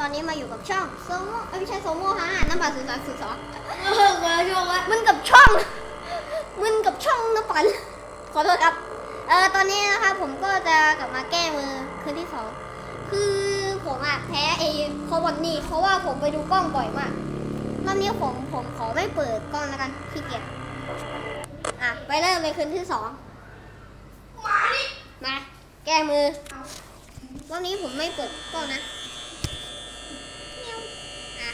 ตอนนี้มาอยู่กับช่องโซโมเอ้ยไม่ใช่โซโมฮะน้ำปั่นสื่อสารสื่อสารเออมาช่วงว่ามึนกับช่อง มึนกับช่องน้ำปั่นขอโทษครับ เออตอนนี้นะคะผมก็จะกลับมาแก้มือคืนที่สองคือผมอะแพ้ไอ้โคบอนนี่เพราะว่าผมไปดูกล้องบ่อยมากรอบนี้ผมผมขอไม่เปิดกล้องแล้วกันขี้เกียจอะไปเริ่มเลยคืนที่สองมาดิมาแก้มือรอบนี้ผมไม่เปิดกล้องนะเมียวอะ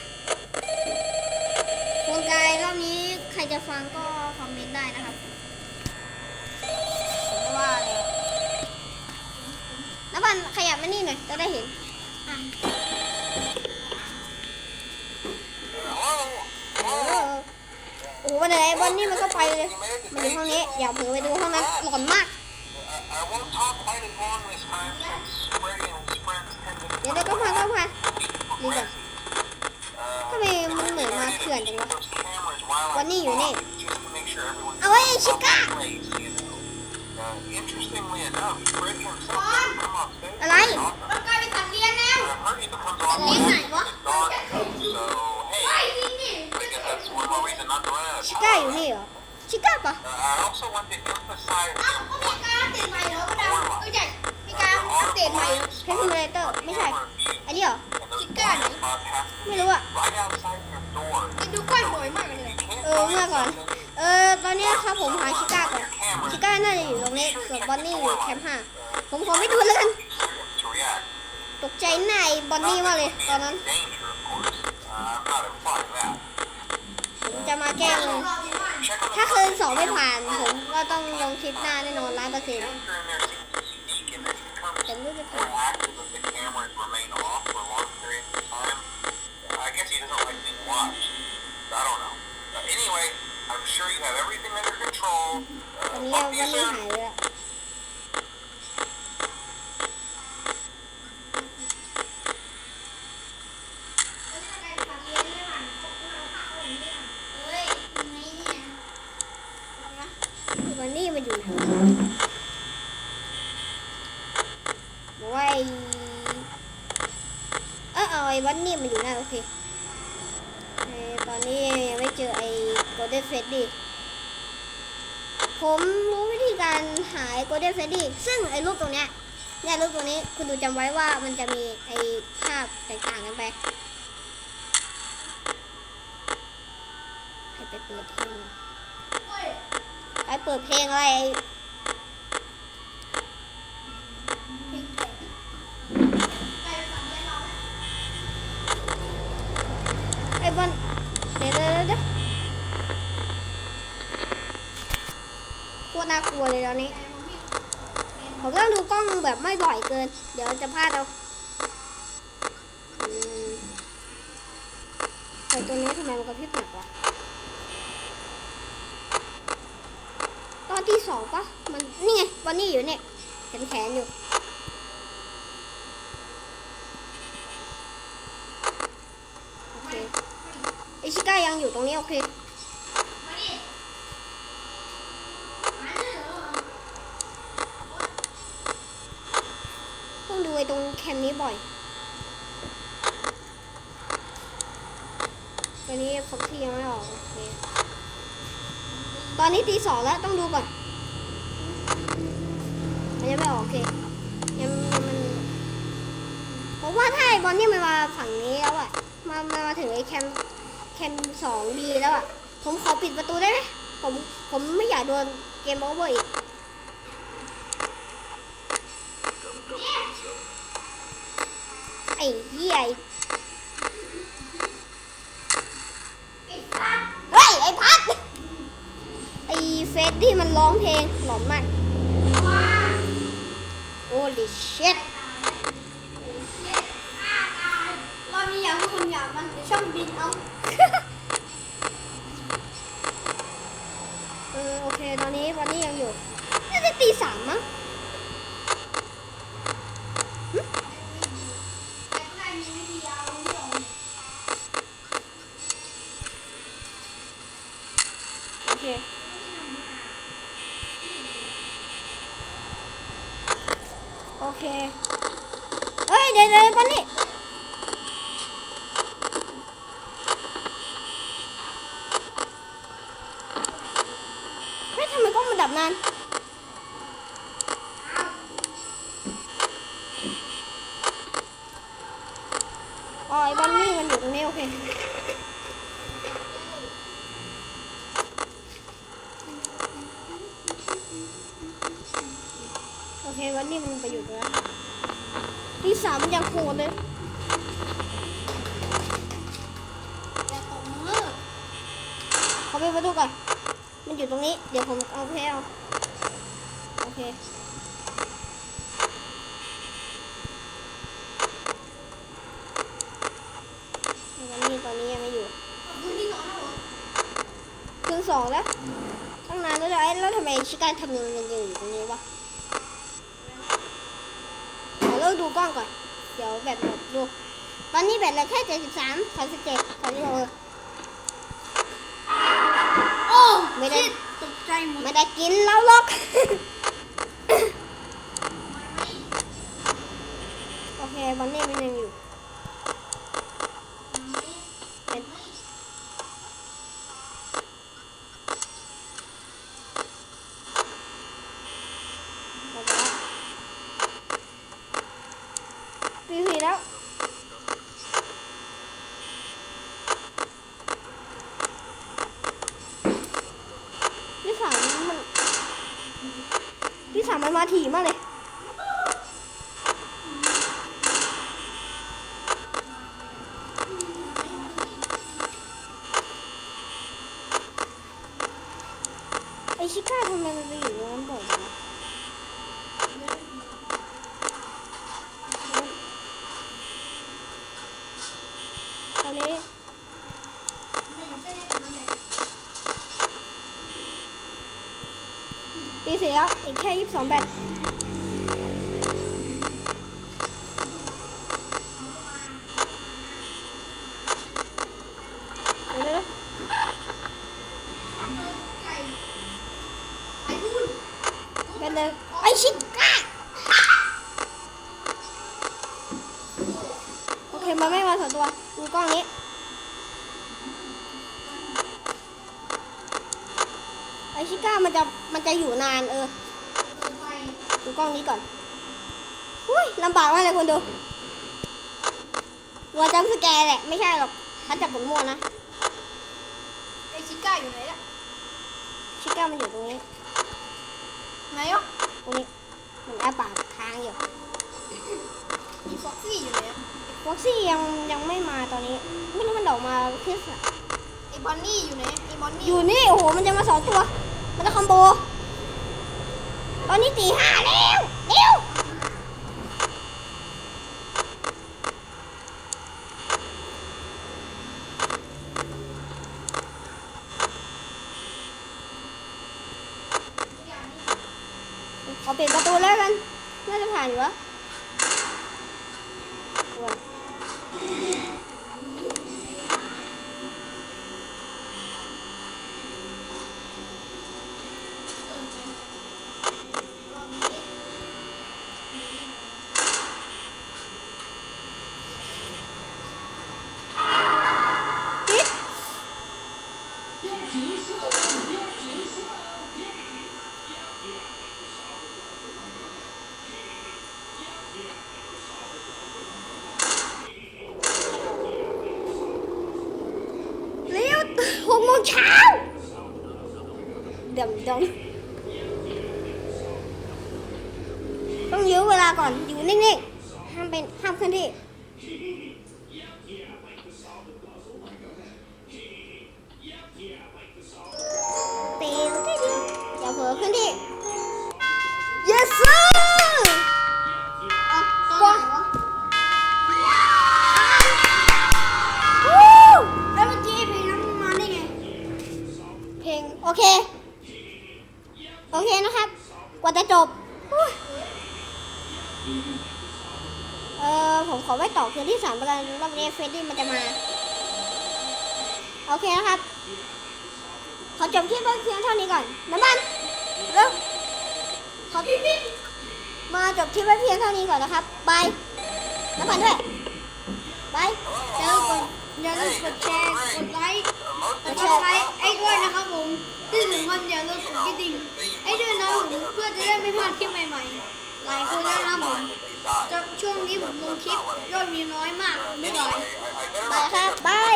คุณกายรอบนี้ใครจะฟังก็คอมเมนต์ได้นะครับผมไม่ว่าเลยน้ำบันขยับมานี่หน่อยจะได้เห็นอะเออโอ้โหวันไหนวันนี้มันก็ไปเลยมาดูห้องนี้อย่าเผลอไปดูห้องนั้นหลอนมาก I won't talk quite as long this time since อะไร very often. มันกลายเป็นสัตว์เลี้ยงแล้วสัตว์เลี้ยงไหนวะไอ้ hey, จริงดิ I guess that's one more reason not to run out of ชิก้าอยู่นี่เหรอ ชิก้าปะเอ้าวก็มีการเตะใหม่เหรอก็ดาวเอ้ยใหญ่มีการอัปเดตใหม่เหรอแค่ซิมูเลเตอร์ไม่ใช่ อันนี้เหรอ ชิก้าไหนไม่รู้อะ right outside your door. จะดูก้อยบ่อยมากเลย เออเมื่อก่อน เออตอนนี้ครับผมหาชิก้าก่อน ชิก้าน่าจะอยู่ตรงนี้ส่วนบอนนี่อยู่แคมป์ห้าผมขอไม่ดูแล้วกัน ตกใจหน้าไอ้บอนนี่มากเลยตอนนั้นผมจะมาแก้มือถ้าคืนสองไม่ผ่าน ผมก็ต้องลงคลิปหน้าแน่นอนร้านเปอร์เซ็นต์ ตอน Uh, นี้ talk วันนี้หายเลยวันนี้มันอยู่ไหนวะบอกว่าไอ้เออไอ้วันนี้มันอยู่นั่นโอเคตอนนี้ยังไม่เจอไอ้โกลเด้นเฟดดี้ ผมรู้วิธีการหาโกลเด้นเฟดดี้ซึ่งไอ้รูปตรงเนี้ยเนี่ยรูปตรงนี้คุณดูจำไว้ว่ามันจะมีไอ้ภาพแตกต่างกันไปให้ไปเปิดเพลงไปเปิดเพลงอะไรไอ้ ไอ้บอลเดี๋ยวเดี๋ยวเดี๋ยวโคตรน่ากลัวเลยต อนนี้ ผมต้องดูกล้องแบบไม่บ่อยเกิน เดี๋ยวจะพลาดเอาไอตัวนี้ทำไมมันกระพริบหนักวะตอนที่สองปะมันนี่ไงวันนี้อยู่เนี่ยเห็นแขนอยู่โอเคไอชิก้ายังอยู่ตรงนี้โอเค ต้องดูไอ้ตรง แคมนี้บ่อย ตอนนี้ฟอกซี่ยังไม่ออกโอเค ตอนนี้ตีสองแล้วต้องดูก่อนมันยังไม่ออกโอเคยังยังมันผมว่าถ้าไอ้บอลนี่มันมาฝั่งนี้แล้วอะมามามาถึงไอ้แคมแคมสองดีแล้วอะผมขอปิดประตูได้ไหมผมผมไม่อยากโดนเกมโอเวอร์อีก อ้เหี้ยไอ้เฮ้ย ไอ้พัดไอ้เฟสที่มันร้องเพลงหลอนมากโอ้ดิเช็ดรอบนี้อยากให้คนอยากมันเดี๋ยวช่องบินเอาเออโอเค ตอนนี้วันนี้ยังอยู่ น่าจะตีสามมั้ง เคโอเคเฮ้ยเดี๋ยวเดี๋ยวปนี่เฮ้ยทำไมกล้องมันดับนานอ๋อไอ้บันนี่มันอยู่ตรงนี้โอเค ที่สามมันยังโหดเลยอย่าตกมือเขาไปประตูก่อน มันอยู่ตรงนี้ เดี๋ยวผมเอาแพลวโอเคนนี้ตอนนี้ยังไม่อยู่คืนสองแล้วตั้งนานแล้วไอ้แล้วทำไมชิการทำมันยังอยู่ตรงนี้วะขอเลิกดูกล้องก่อน เดี๋ยวแบตหมดดู ตอนนี้แบตเหลือแค่เจ็ดสิบสามสามสิบเจ็ดสามสิบหกโอ้ไม่ได้ชิดตกใจหมดไม่ได้กินแล้วหรอกโอเคบอนนี่มันยังอยู่เป็นหมดแล้ว ตีสี่แล้วที่สามมันที่สามมันมาถี่มากเลยไอชิก้าทำไมมันไปอยู่ตรงนั้นบ่อยจังวะตอนนี้ ตีสี่แล้วอีกแค่ยี่สิบสองแบตเดี๋ยวๆไก่ไอ้พูดเป็นเลยไอชิก้าโอเค มันไม่มาสองตัวดูกล้องนี้ ไอชิก้ามันจะมันจะอยู่นานเออไปดูกล้องนี้ก่อนอุ้ยลำบากมากเลยคนดูวัวจำสแกร์แหละไม่ใช่หรอกเขาจับผมมั่วนะไอ้ชิก้าอยู่ไหนล่ะชิก้ามันอยู่ตรงนี้ไหนอะตรงนี้มันอ้าปากค้างอยู่มีฟ็อกซี่อยู่ไหนอะวอกซี่ยังยังไม่มาตอนนี้ ไม่รู้มันออกมาขึ้นสะไอ้บอนนี่อยู่ไหนไอ้บอนนี่อยู่นี่โอ้โหมันจะมาสองตัว มันจะคอมโบ ตอนนี้ตีห้าแล้วเร็วขอเปลี่ยนประตูแล้วกัน น่าจะผ่านอยู่วะ หกโมงเช้าเดี๋ยวเดี๋ยวต้องยื้อเวลาก่อนอยู่นิ่งๆห้ามเป็นห้ามเคลื่อนที่ตีตีตีอย่าเผลอขึ้นที่ เออผมขอไว้ต่อคืนที่สามประกันรอบนี้เฟรดดี้มันจะมา โอเคนะครับ ขอจบคลิปเพียงเท่านี้ก่อนน้ำมันเร็วขอมาจบคลิปไว้เพียงเท่านี้ก่อนนะครับบายน้ำมันด้วยบายอย่าลืมกดอย่าลืมกดแชร์กดไลค์กดซับสไครต์ไอ้ด้วยนะครับผมที่สำคัญอย่าลืมกดกระดิ่ง ด้วยนะผมเพื่อจะได้ไม่พลาดคลิปใหม่ๆ หลายคนแล้วนะผมจะช่วงนี้ผมลงคลิปยอดวิวน้อยมากไม่ไหวบายครับบาย